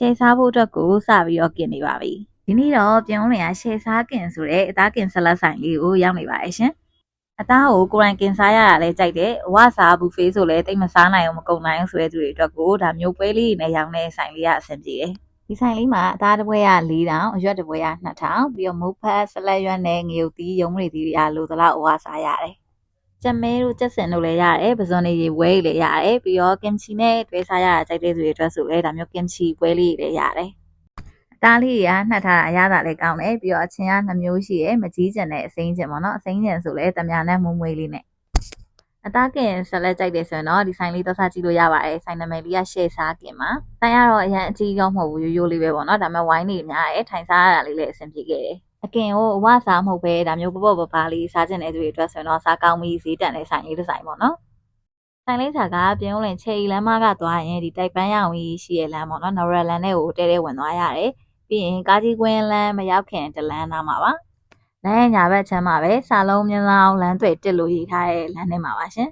ရှယ်စားဖို့အတွက်ကိုစပြီးတော့กินနေပါပြီဒီနေ့တော့ပြုံးလင်ကရှယ်စားကင်ဆိုတဲ့အသားကင်ဆလတ်ဆိုင်လေးကိုရောက်နေပါတယ်ရှင်အသားကိုကိုယ်တိုင်ကင်စားရတာလဲကြိုက်တယ်အဝစားဘူဖေးဆိုလဲတိတ်မစားနိုင်အောင်မကုန်နိုင်အောင်ဆိုတဲ့သူတွေအတွက်ကိုဒါမျိုးပွဲလေးတွေနဲ့ရောင်းတဲ့ဆိုင်လေးကအဆင်ပြေတယ်ဒီဆိုင်လေးမှာအသားတစ်ပွဲက4000အရွက်တစ်ပွဲက2000ပြီးတော့မုတ်ဖတ်ဆလက်ရွက်နဲ့ငရုတ်သီးရုံးမရီသီးတွေအားလိုသလောက်အဝစားရတယ် ကြက်မဲတို့ကြက်စင်တို့လည်းရတယ်ပဇွန်တွေရေဝဲတွေလည်းရတယ်ပြီးတော့ကင်ချီနဲ့တွဲစားရတာကြိုက်တဲ့သူတွေအတွက်ဆိုလဲဒါမျိုးကင်ချီပွဲလေးတွေလည်းရတယ်အသားလေးတွေကနှက်ထားတာအရသာလည်းကောင်းတယ်ပြီးတော့အချင်းကနှမျိုးရှိရယ်မကြီးကျင်တဲ့အစိမ်းကျင်ပေါ့နော်အစိမ်းကျင်ဆိုလဲတမယာနဲ့မုံမွေးလေးနဲ့အသားကင်ဆက်လက်ကြိုက်တယ်ဆိုရင်တော့ဒီဆိုင်လေးတော့စားကြည့်လို့ရပါတယ်ဆိုင်နာမည်လေးကရှေ့စားကင်ပါဆိုင်ကတော့အရင်အကြီးကောင်းမဟုတ်ဘူးရိုးရိုးလေးပဲပေါ့နော်ဒါပေမဲ့ဝိုင်းနေများတယ်ထိုင်စားရတာလေးလည်းအဆင်ပြေခဲ့တယ် အကင်ကိုအဝစားမဟုတ်ပဲဒါမျိုးပပပပါလေးစားကျင်တဲ့သူတွေအတွက်ဆိုရင်တော့စားကောင်းပြီးဈေးတန်တဲ့ဆိုင်လေးတစ်ဆိုင်ပေါ့နော်ဆိုင်လေးစာကပြင်ဦးလင်ချေရီလမ်းမကသွားရင်ဒီတိုက်ပန်းရောင်ကြီးရှိရဲ့လမ်းပေါ့နော်နော်ရလန်နဲ့ကိုတဲတဲဝင်သွားရတယ်ပြီးရင်ကာကြီးကွင်းလမ်းမရောက်ခင်တလမ်းနားမှာပါလမ်းရဲ့ညာဘက်ချမ်းမှာပဲစာလုံးမြင်းလောင်းလမ်းတွေတက်လို့ရေးထားတဲ့လမ်းထဲမှာပါရှင်